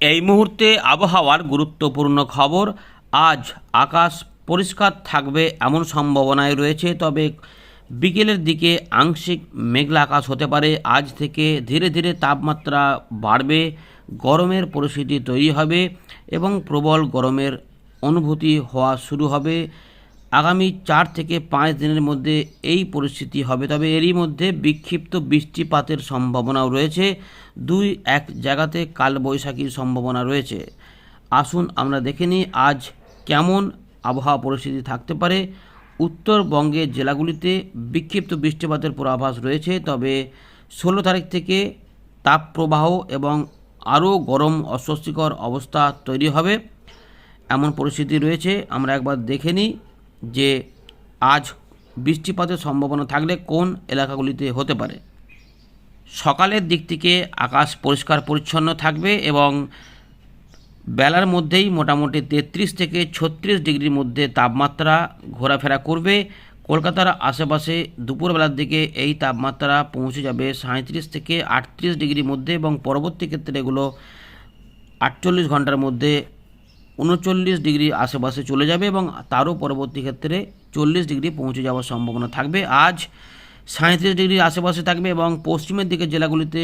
এই মুহূর্তে আবহাওয়ার গুরুত্বপূর্ণ খবর। আজ আকাশ পরিষ্কার থাকবে এমন সম্ভাবনায় রয়েছে, তবে বিকেলের দিকে আংশিক মেঘলা আকাশ হতে পারে। আজ থেকে ধীরে ধীরে তাপমাত্রা বাড়বে, গরমের পরিস্থিতি তৈরি হবে এবং প্রবল গরমের অনুভূতি হওয়া শুরু হবে। আগামী চার থেকে পাঁচ দিনের মধ্যে এই পরিস্থিতি হবে। তবে এরই মধ্যে বিক্ষিপ্ত বৃষ্টিপাতের সম্ভাবনাও রয়েছে। দুই এক জায়গাতে কালবৈশাখীর সম্ভাবনা রয়েছে। আসুন আমরা দেখে নিই আজ কেমন আবহাওয়া পরিস্থিতি থাকতে পারে। উত্তরবঙ্গের জেলাগুলিতে বিক্ষিপ্ত বৃষ্টিপাতের পূর্বাভাস রয়েছে। তবে ষোলো তারিখ থেকে তাপপ্রবাহ এবং আরও গরম অস্বস্তিকর অবস্থা তৈরি হবে। এমন পরিস্থিতি রয়েছে। আমরা একবার দেখে নিই যে আজ বৃষ্টিপাতের সম্ভাবনা থাকলে কোন এলাকাগুলিতে হতে পারে? সকালের দিক থেকে আকাশ পরিষ্কার পরিচ্ছন্ন থাকবে এবং বেলার মধ্যেই মোটামুটি তেত্রিশ থেকে ছত্রিশ ডিগ্রির মধ্যে তাপমাত্রা ঘোরাফেরা করবে। কলকাতার আশেপাশে দুপুরবেলার দিকে এই তাপমাত্রা পৌঁছে যাবে সাঁত্রিশ থেকে আটত্রিশ ডিগ্রির মধ্যে এবং পরবর্তী ক্ষেত্রে এগুলো আটচল্লিশ ঘণ্টার মধ্যে উনচল্লিশ ডিগ্রি আশেপাশে চলে যাবে এবং তারও পরবর্তী ক্ষেত্রে চল্লিশ ডিগ্রি পৌঁছে যাওয়ার সম্ভাবনা থাকবে। আজ সাঁত্রিশ ডিগ্রির আশেপাশে থাকবে এবং পশ্চিমের দিকে জেলাগুলিতে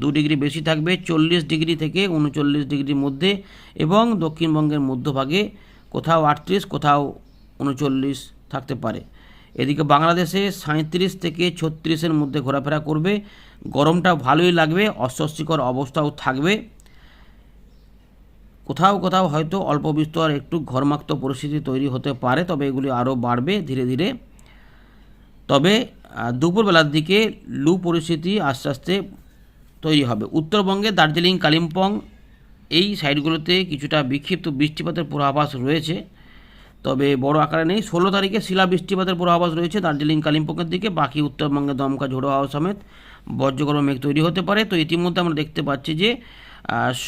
দু ডিগ্রি বেশি থাকবে, চল্লিশ ডিগ্রি থেকে উনচল্লিশ ডিগ্রির মধ্যে এবং দক্ষিণবঙ্গের মধ্যভাগে কোথাও আটত্রিশ, কোথাও উনচল্লিশ থাকতে পারে। এদিকে বাংলাদেশে সাঁত্রিশ থেকে ছত্রিশের মধ্যে ঘোরাফেরা করবে। গরমটা ভালোই লাগবে, অস্বস্তিকর অবস্থাও থাকবে। কোথাও কোথাও হয়তো অল্প বিস্তর একটু ঘরমাক্ত পরিস্থিতি তৈরি হতে পারে, তবে এগুলি আরও বাড়বে ধীরে ধীরে। তবে দুপুরবেলার দিকে লু পরিস্থিতি আস্তে আস্তে তৈরি হবে। উত্তরবঙ্গে দার্জিলিং, কালিম্পং এই সাইডগুলোতে কিছুটা বিক্ষিপ্ত বৃষ্টিপাতের পূর্বাভাস রয়েছে। তবে বড় আকারে নেই। ষোলো তারিখে শিলা বৃষ্টিপাতের পূর্বাভাস রয়েছে দার্জিলিং, কালিম্পংয়ের দিকে। বাকি উত্তরবঙ্গে দমকা ঝোড়ো হাওয়া সমেত বজ্রগর্ভ মেঘ তৈরি হতে পারে। তো ইতিমধ্যে আমরা দেখতে পাচ্ছি যে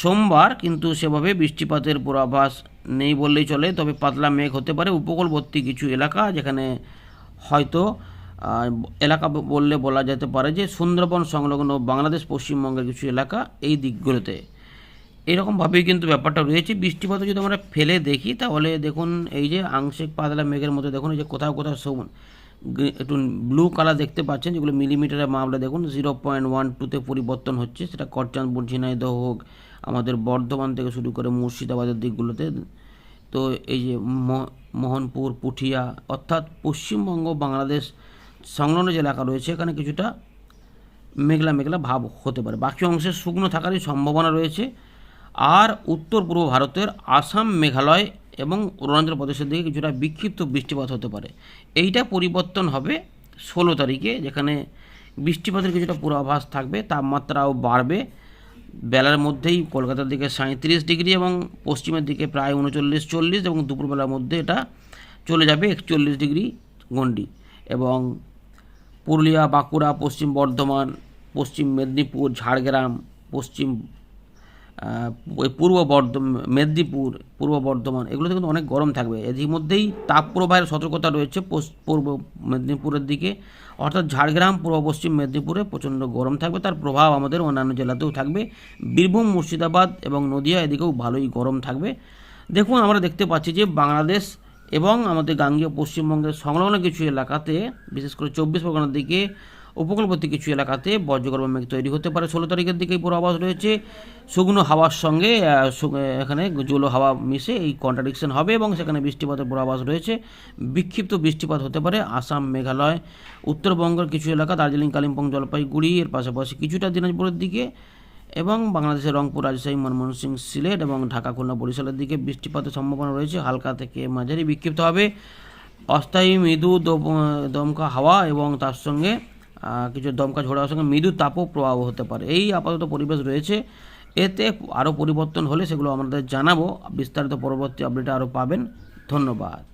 সোমবার কিন্তু সেভাবে বৃষ্টিপাতের পূর্বাভাস নেই বললেই চলে, তবে পাতলা মেঘ হতে পারে। উপকূলবর্তী কিছু এলাকা যেখানে হয়তো এলাকা বললে বলা যেতে পারে যে সুন্দরবন সংলগ্ন বাংলাদেশ পশ্চিমবঙ্গের কিছু এলাকা এই দিকগুলোতে। এরকমভাবেই কিন্তু ব্যাপারটা রয়েছে। বৃষ্টিপাত যদি আমরা ফেলে দেখি, তাহলে দেখুন এই যে আংশিক পাতলা মেঘের মধ্যে দেখুন এই যে কোথাও কোথাও একটু ব্লু কালার দেখতে পাচ্ছেন, যেগুলো মিলিমিটারে মাপলে দেখুন জিরো পয়েন্ট ওয়ান টুতে পরিবর্তন হচ্ছে, সেটা করচাঁদপুর ঝিনাইদহ হোক, আমাদের বর্ধমান থেকে শুরু করে মুর্শিদাবাদের দিকগুলোতে। তো এই যে মোহনপুর, পুঠিয়া, অর্থাৎ পশ্চিমবঙ্গ, বাংলাদেশ সংলগ্ন যে এলাকা রয়েছে, এখানে কিছুটা মেঘলা মেঘলা ভাব হতে পারে। বাকি অংশে শুকনো থাকারই সম্ভাবনা রয়েছে। আর উত্তর পূর্ব ভারতের আসাম মেঘালয় এবং অরুণাচল প্রদেশের দিকে কিছুটা বিক্ষিপ্ত বৃষ্টিপাত হতে পারে। এইটা পরিবর্তন হবে ষোলো তারিখে, যেখানে বৃষ্টিপাতের কিছুটা পূর্বাভাস থাকবে, তাপমাত্রাও বাড়বে। বেলার মধ্যেই কলকাতার দিকে সাঁত্রিশ ডিগ্রি এবং পশ্চিমের দিকে প্রায় উনচল্লিশ, চল্লিশ এবং দুপুরবেলার মধ্যে এটা চলে যাবে একচল্লিশ ডিগ্রি গণ্ডি। এবং পুরুলিয়া, বাঁকুড়া, পশ্চিম বর্ধমান, পশ্চিম মেদিনীপুর, ঝাড়গ্রাম, পশ্চিম ওই পূর্ব বর্ধমান মেদিনীপুর, পূর্ব বর্ধমান, এগুলোতে কিন্তু অনেক গরম থাকবে। এর মধ্যেই তাপপ্রবাহের সতর্কতা রয়েছে পূর্ব মেদিনীপুরের দিকে। অর্থাৎ ঝাড়গ্রাম, পূর্ব পশ্চিম মেদিনীপুরে প্রচণ্ড গরম থাকবে। তার প্রভাব আমাদের অন্যান্য জেলাতেও থাকবে। বীরভূম, মুর্শিদাবাদ এবং নদিয়া এদিকেও ভালোই গরম থাকবে। দেখুন, আমরা দেখতে পাচ্ছি যে বাংলাদেশ এবং আমাদের গাঙ্গেয় পশ্চিমবঙ্গের সংলগ্ন কিছু এলাকাতে, বিশেষ করে চব্বিশ পরগনার দিকে উপকূলবর্তী কিছু এলাকাতে বজ্রগর্ভ মেঘ তৈরি হতে পারে। ষোলো তারিখের দিকেই পূর্বাভাস রয়েছে। শুকনো হাওয়ার সঙ্গে এখানে জলো হাওয়া মিশে এই কন্ট্রাডিকশন হবে এবং সেখানে বৃষ্টিপাতের পূর্বাভাস রয়েছে। বিক্ষিপ্ত বৃষ্টিপাত হতে পারে আসাম, মেঘালয়, উত্তরবঙ্গের কিছু এলাকা, দার্জিলিং, কালিম্পং, জলপাইগুড়ি, এর পাশাপাশি কিছুটা দিনাজপুরের দিকে এবং বাংলাদেশের রংপুর, রাজশাহী ময়মনসিংহ সিলেট এবং ঢাকা, খুলনা বরিশালের দিকে বৃষ্টিপাতের সম্ভাবনা রয়েছে। হালকা থেকে মাঝারি বিক্ষিপ্ত হবে। অস্থায়ী মৃদু দম- দমকা হাওয়া এবং তার সঙ্গে কিছু দমকা ঝোড়ার সঙ্গে মৃদু তাপও প্রভাব হতে পারে। এই আপাতত পরিবেশ রয়েছে। এতে আরও পরিবর্তন হলে সেগুলো আমাদের জানাব। বিস্তারিত পরবর্তী আপডেটে আরও পাবেন। ধন্যবাদ।